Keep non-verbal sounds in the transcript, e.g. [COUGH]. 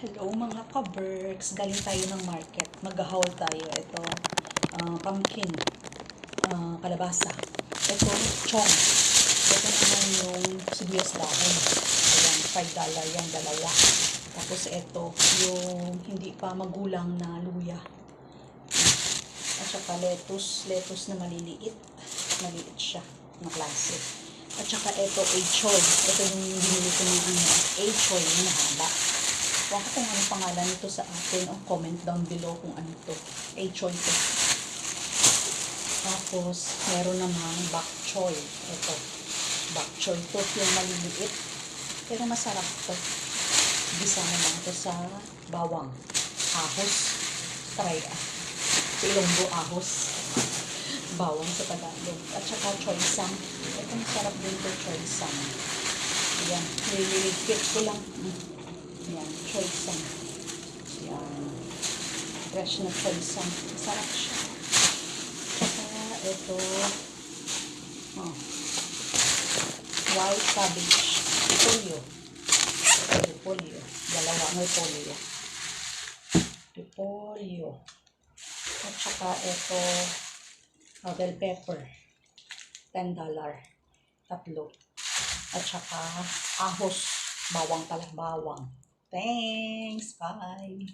Hello mga ka-Berks. Galing tayo ng market. Mag-haul tayo. Ito, ah, pumpkin, ah, kalabasa. Ito, chong. Ito naman yung sibuyas dahon. Ayan, 5 dollar yung dalawa. Tapos ito, yung hindi pa magulang na luya. At saka lettuce, lettuce na maliliit. Maliit siya, na klase. At saka ito, A-choy. Ito yung binili ko ng ano, A-choy, yung mahaba. Huwag ko kung ano pangalan nito sa atin. O comment down below kung ano to. A-choy to. Tapos, meron namang bok choy. Ito. Bok choy to. Yung maliliit. Pero masarap to. Gisa na lang sa bawang. Ahos. Try ah. Ilonggo ahos. [LAUGHS] Bawang sa Tagalog. At saka choy sam. Ito masarap din to choy sam. Ayan. Nililigpit ko lang. Mm. Yan, sam. Yan. Fresh na choy sam. Masarap siya. Tsaka ito. Oh. White cabbage. Repolyo. Repolyo. Dalawa may repolyo. Repolyo. At saka ito. Oh, bell pepper. $10. Tatlo. At saka ahos. Bawang pala. Bawang. Thanks. Bye.